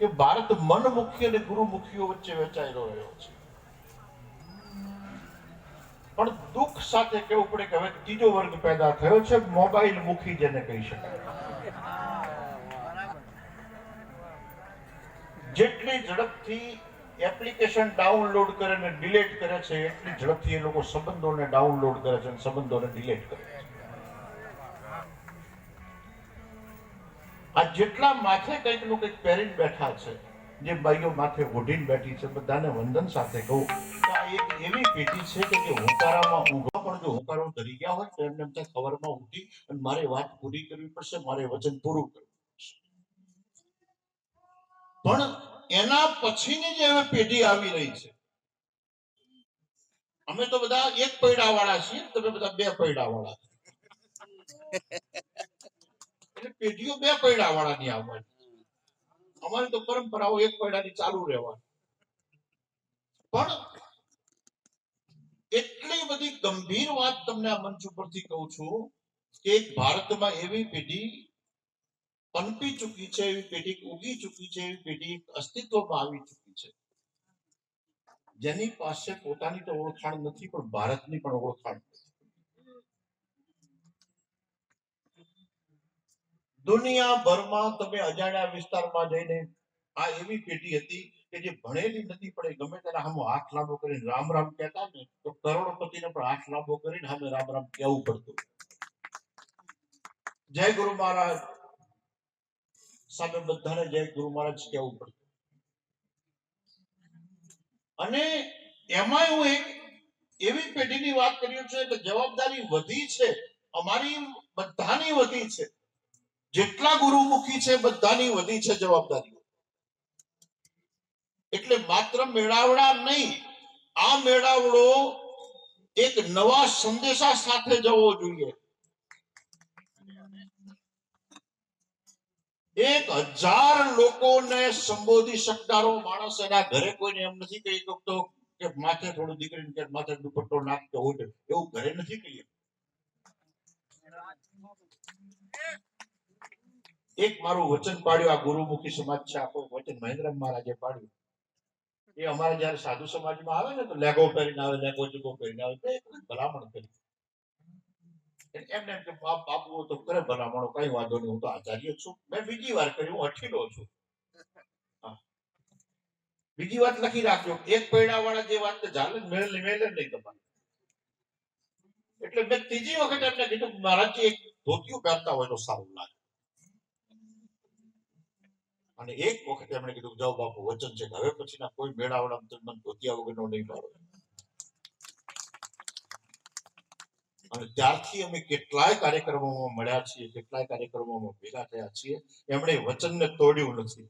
કે ભારત મનમુખી અને ગુરુમુખીઓ વચ્ચે વેચાઈ રહ્યો છે. પણ દુઃખ સાથે કેવું પડે કે હવે ત્રીજો વર્ગ પેદા થયો છે, મોબાઈલ મુખી જેને કહી શકાય. જેટલી ઝડપથી એપ્લિકેશન ડાઉનલોડ કરે અને ડિલેટ કરે છે, એટલી ઝડપથી એ લોકો સંબંધોને ડાઉનલોડ કરે છે અને સંબંધોને ડિલેટ કરે છે. આ જેટલા માથે કંઈકનું કંઈક પહેરીને બેઠા છે, જે ભાઈઓ માથે ઓઢીને બેઠી છે, બધાને વંદન સાથે કહું, તો આ એક એવી પેઢી છે કે જે હુંકારામાં ઊંઘવા પણ જો હુંકારો ધરી ગયા હોય તો એમને એમ ખબરમાં ઉઠી અને મારે વાત પૂરી કરવી પડશે, મારે વચન પૂરું કરવું પડશે પણ એના પછીની જે હવે પેઢી આવી રહી છે, અમે તો બધા એક પૈડા વાળા છીએ, તમે બધા બે પૈડા વાળા. એટલે પેઢીઓ બે પૈડા વાળાની આવવાની. અમારી તો પરંપરાઓ એક પૈડાની ચાલુ રહેવાની. પણ એટલી બધી ગંભીર વાત તમને આ મંચ ઉપરથી કહું છું કે ભારતમાં એવી પેઢી પનપી ચૂકી છે, એવી પેઢી ઉગી ચૂકી છે, એવી પેઢી અસ્તિત્વમાં આવી ચૂકી છે. જેની પાસે પોતાની તો ઓળખાણ નથી, પણ ભારતની પણ ઓળખાણ નથી દુનિયાભરમાં તમે અજાણ્યા વિસ્તારમાં જઈને આ એવી પેઢી હતી કે જે ભણેલી નથી, પણ ગમે ત્યારે સામે હાથ લાંબો કરીને રામ રામ કહેતા ને, તો કરોડપતિને પણ હાથ લાંબો કરીને સામે રામ રામ કહેવું પડતું. જય ગુરુ મહારાજ. સામે બધાને જય ગુરુ મહારાજ કહેવું પડતું. અને એમાં હું એક એવી પેઢીની વાત કર્યું છે કે જવાબદારી વધી છે, અમારી બધાની વધી છે. જેટલા ગુરુમુખી છે, બધાની વધી છે જવાબદારીઓ. એટલે માત્ર મેળાવડા નહીં, આ મેળાવડો એક નવા સંદેશા સાથે જવો જોઈએ. એક હજાર લોકોને સંબોધી શકનારો માણસ એના ઘરે કોઈને એમ નથી કહી શકતો કે માથે થોડું દીકરીને કે માથે દુપટ્ટો નાખતો હોય એવું ઘરે નથી કહી એક મારું વચન પાડ્યું, આ ગુરુમુખી સમાજ છે આપણું વચન મહેન્દ્ર મહારાજે પાડ્યું. એ અમારે જયારે સાધુ સમાજમાં આવે ને, તો લેગો પહેરીને આવે, લેગો જુગો પહેરીને આવે, તો ભલામણ કરી. એમને એમ કે, બાપ, બાપુ તો કરે ભલામણો, કઈ વાંધો નહીં, હું તો આચાર્ય છું. મેં બીજી વાર કરી હું અઠીલો છું. બીજી વાત લખી રાખજો, એક પૈડા વાળા જે વાત ચાલે મેળ મેળ નહીં તમારે. એટલે મેં ત્રીજી વખત એમને કીધું મહારાજજી, એક ધોતિયું પહેરતા હોય તો સારું લાગે. અને એક વખત એમણે કીધું જાઓ બાપુ, વચન છે હવે પછીના કોઈ મેળાવડા મને ધોતિયા વગરનો નહીં પાડો અને ત્યારથી અમે કેટલાય કાર્યક્રમોમાં મળ્યા છીએ, કેટલાય કાર્યક્રમોમાં ભેગા થયા છીએ. એમણે વચનને તોડ્યું નથી.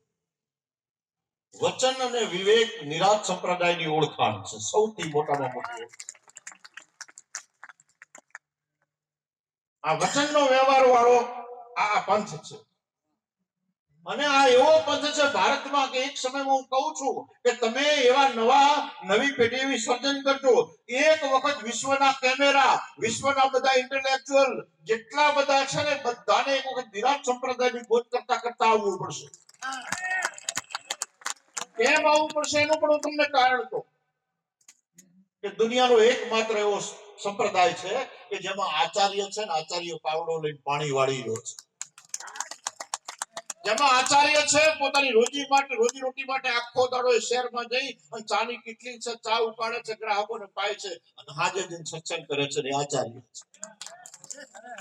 વચન અને વિવેક નિરાજ સંપ્રદાયની ઓળખાણ છે, સૌથી મોટામાં મોટી. આ વચનનો વ્યવહાર વાળો આ પંથ છે. અને આ એવો પંથ છે ભારતમાં કે એક સમયમાં હું કહું છું કે તમે એવા નવા, નવી પેઢી એવી સર્જન કરજો. એક વખત વિશ્વના કેમેરા, વિશ્વના બધા ઇન્ટેલેક્ચ્યુઅલ જેટલા બધા છે ને બધાને એક વખત વિરાટ સંપ્રદાયની ગોત કરતા કરતા આવવું પડશે. કેમ આવવું પડશે એનું પણ હું તમને કારણ કહું. કે દુનિયાનો એકમાત્ર એવો સંપ્રદાય છે કે જેમાં આચાર્ય છે ને આચાર્ય પાવડો લઈને પાણી વાળી રહ્યો છે. જેમાં આચાર્ય છે, પોતાની રોજી માટે, રોજી રોટી માટે આખો દાડો શહેરમાં જઈ અને ચાની કેટલી છે, ચા ઉપાડે છે, ગ્રાહકોને પાય છે અને હાજર સત્સંગ કરે છે આચાર્ય છે.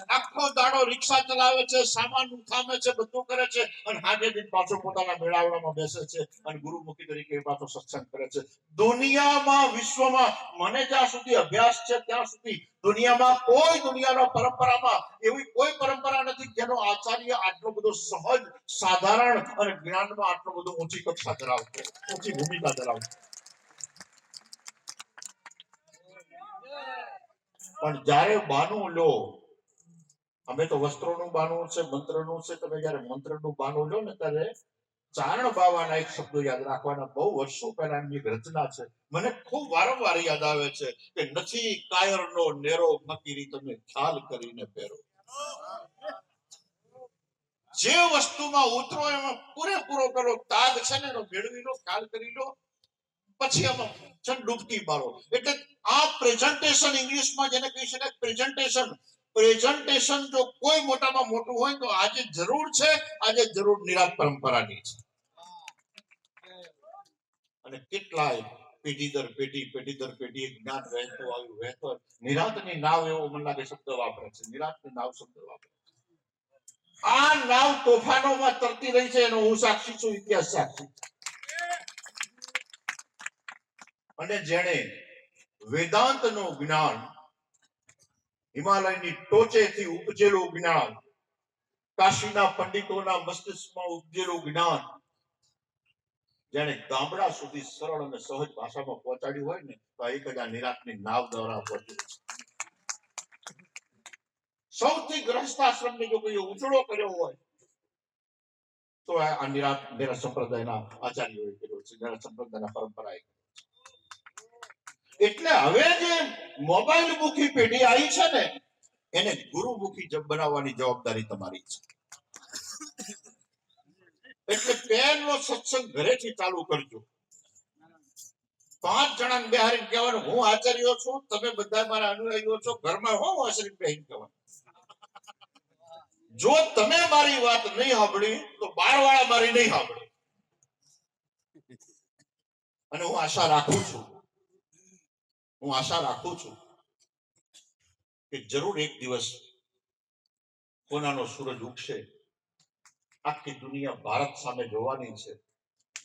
આખો દાડો રિક્ષા ચલાવે છે, સામાન ઉઠામે છે, બધું કરે છે અને હાજે દિન પાછો પોતાના મેળાવડામાં બેસે છે અને ગુરુમુખી તરીકે પાછો સત્સંગ કરે છે. દુનિયામાં, વિશ્વમાં મને જ્યાં સુધી અભ્યાસ છે ત્યાં સુધી દુનિયામાં કોઈ દુનિયાના પરંપરામાં એવી કોઈ પરંપરા નથી જેનો આચાર્ય આટલો બધો સહજ, સાધારણ અને જ્ઞાનમાં આટલો બધો ઊંચી કક્ષા ધરાવતો, ઊંચી ભૂમિકા ધરાવતો. પણ જ્યારે બાનું લો અમે તો વસ્ત્રોનું બાનું છે, મંત્રનું છે. તમે જયારે મંત્રનું બાનું લો ને ત્યારે ચારણ બાવાના એક શબ્દો યાદ રાખવાના. બહુ વર્ષો પહેલા એમની એક રચના છે. મને ખૂબ વારંવાર યાદ આવે છે કે નથી કાયરનો નેરો ફકીરી તમે ખ્યાલ કરીને પહેરો. જે વસ્તુમાં ઉતરો એમાં પૂરેપૂરો કરો તાગ છે ને એનો મેળવી લો, ખ્યાલ કરી લો. પછી આમાં છે ડૂબકી મારો એટલે આ પ્રેઝન્ટેશન ઇંગ્લિશમાં જેને કહી શકાય પ્રેઝન્ટેશન પ્રેઝન્ટેશન જો કોઈ મોટામાં મોટું હોય તો આજે જરૂર છે, આજે જરૂર નિરાત પરંપરાની છે અને કેટલાય પેઢી દર પેઢી પેઢી દર પેઢી જ્ઞાન વહેતો આવ્યું, વહેતો. નિરાંતની નાવ એવો મને લાગે શબ્દ વાપરે છે નિરાંતની નાવ શબ્દ વાપરે છે. આ નાવ તોફાનોમાં તરતી રહી છે, એનો હું સાક્ષી છું, ઇતિહાસ સાક્ષી. અને જેણે વેદાંતનું જ્ઞાન હિમાલયની ટોચેથી ઉપજેલું જ્ઞાન, કાશીના પંડિતોના મસ્તિષ્કમાં ઉપજેલું જ્ઞાન જેને ગામડા સુધી સરળ અને સહજ ભાષામાં પહોંચાડ્યું હોય ને, તો એક હજાર નિરાતની નાવ દ્વારા પહોંચ્યું સૌથી ગ્રસ્ત આશ્રમને જો કોઈ ઉજળો કર્યો હોય, તો આ નિરાત નિરાત સંપ્રદાયના આચાર્યોએ કર્યો છે નિરાત સંપ્રદાયના પરંપરાએ એટલે હવે જે મોબાઈલ મુખી પેઢી આવી છે ને, એને ગુરુમુખી બનાવવાની જવાબદારી તમારી છે. એટલે પહેલો સત્સંગ ઘરેથી ચાલુ કરજો. પાંચ જણા બિહારી કહેવાનું, હું આચાર્ય છું, તમે બધા મારા અનુયાયીઓ છો, ઘરમાં હું આશ્રમ બહેન કહેવાનું. જો તમે મારી વાત નહીં સાંભળી, તો બાર વાળા મારી નહીં સાંભળે. અને હું આશા રાખું છું હું આશા રાખું છું કે જરૂર એક દિવસ કોનાનો સૂરજ ઉગશે. આખી દુનિયા ભારત સામે જોવાની છે.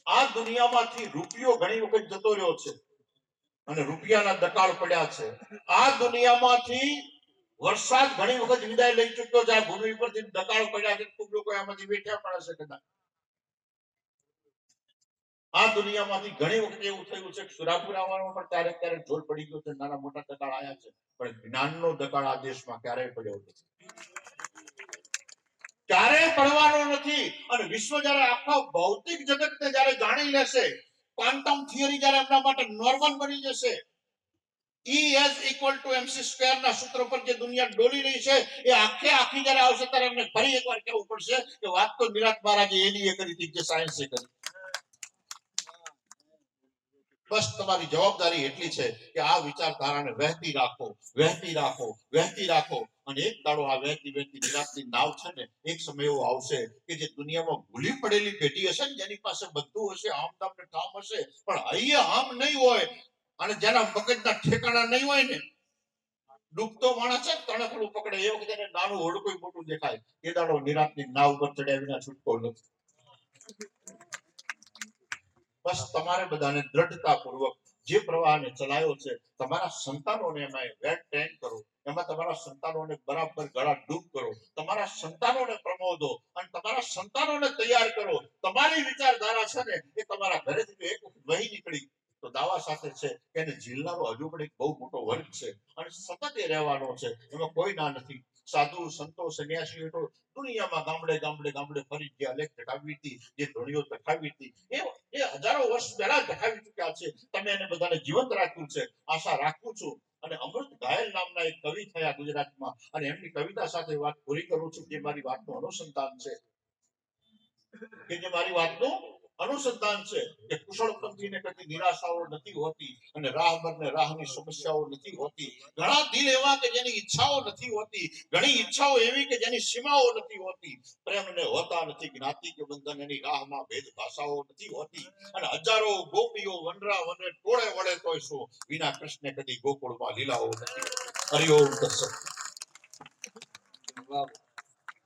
આ દુનિયામાંથી રૂપિયો ઘણી વખત જતો રહ્યો છે અને રૂપિયાના દકાળ પડ્યા છે. આ દુનિયામાંથી વરસાદ ઘણી વખત વિદાય લઈ ચૂક્યો છે. આ ભૂમિ પરથી દકાળ પડ્યા છે. ખૂબ લોકો આમાંથી બેઠા પડે છે કદાચ. આ દુનિયામાંથી ઘણી વખત એવું થયું છે કે સુરાપુર આવવામાં પણ ક્યારેક ક્યારેક જોર પડી ગયો છે, નાના મોટા દકાળ આવ્યા છે, પણ જ્ઞાનનો દકાળ આ દેશમાં ક્યારેય પડ્યો નથી. ક્યારેય પડવાનો નથી. અને વિશ્વ જ્યારે આખા ભૌતિક જગતને જ્યારે જાણી લેશે ક્વોન્ટમ થિયરી જ્યારે એમના માટે નોર્મલ બની જશે E is equal to mc square ના સૂત્ર પર જે દુનિયા ડોલી રહી છે, એ આખે આખી જ્યારે આવશે ત્યારે એમને ફરી એકવાર કહેવું પડશે કે વાત તો નિરાત મહારાજે એની એ કરી હતી, જે સાયન્સે કરી. બસ તમારી જવાબદારી એટલી છે કે આ વિચારધારાને વહેતી રાખો વહેતી રાખો વહેતી રાખો. અને એક દાડો આ વહેતી વહેતી નિરાતની નાવ છે ને, એક સમય એવો આવશે કે જે દુનિયામાં ભૂલી પડેલી પેઢી હશે ને, જેની પાસે બધું હશે, આમ તામ ઠામ હશે, પણ અહીંયા આમ નહીં હોય. અને જેના મગજના ઠેકાણા નહીં હોય ને, ડૂબતો માણસ છે તણકડું પકડે, એ વખતે નાનું હોડકું મોટું દેખાય. એ દાડો નિરાતની નાવ ઉપર ચડ્યા વિના છૂટકો નથી. બસ તમારે બધાને દ્રઢતા પૂર્વક જે પ્રવાહને ચલાયો છે, તમારા સંતાનોને એમાં વેટ ટેન કરો, એમાં તમારા સંતાનોને બરાબર ગળા ડૂબ કરો, તમારા સંતાનોને પ્રમોદો અને તમારા સંતાનોને તૈયાર કરો. તમારી વિચારધારા છે ને એ તમારા ઘરેથી એક વહી નીકળી. તો દાવા સાથે છે કે એને ઝીલનારો હજુ પણ એક બહુ મોટો વર્ગ છે અને સતત એ રહેવાનો છે. એમાં કોઈ ના નથી. સાધુ, સંતો, સંન્યાસીઓ તો દુનિયામાં ગામડે ગામડે ગામડે ફરી ગયા, લેખ ચટાવી હતી, જે ધણીઓ ટકાવી હતી. એ એ હજારો વર્ષ પહેલા ટકાવી ચુક્યા છે. તમે એને બધાને જીવંત રાખ્યું છે. આશા રાખું છું. અને અમૃત ઘાયલ નામના એક કવિ થયા ગુજરાતમાં. અને એમની કવિતા સાથે વાત પૂરી કરું છું જે મારી વાતનું અનુસંધાન છે. કે જે મારી વાતનું અનુસંધાન છે. કે કુશળ પંથીને કદી નિરાશાઓ નથી હોતી અને રાહબર ને રાહની સમસ્યાઓ નથી હોતી. ઘણા દિલ એવા કે જેની ઈચ્છાઓ નથી હોતી. ઘણી ઈચ્છાઓ એવી કે જેની સીમાઓ નથી હોતી. પ્રેમને હોતા નથી, જ્ઞાતિ કે બંધન એની રાહમાં ભેદ ભાષાઓ નથી હોતી. અને હજારો ગોપીઓ વનરા વને ટોળે વળે તોય શું? વિના કૃષ્ણે કદી ગોકુળમાં લીલાઓ નથી હરિઓમ દર્શક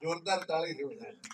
જોરદાર તાળી થાય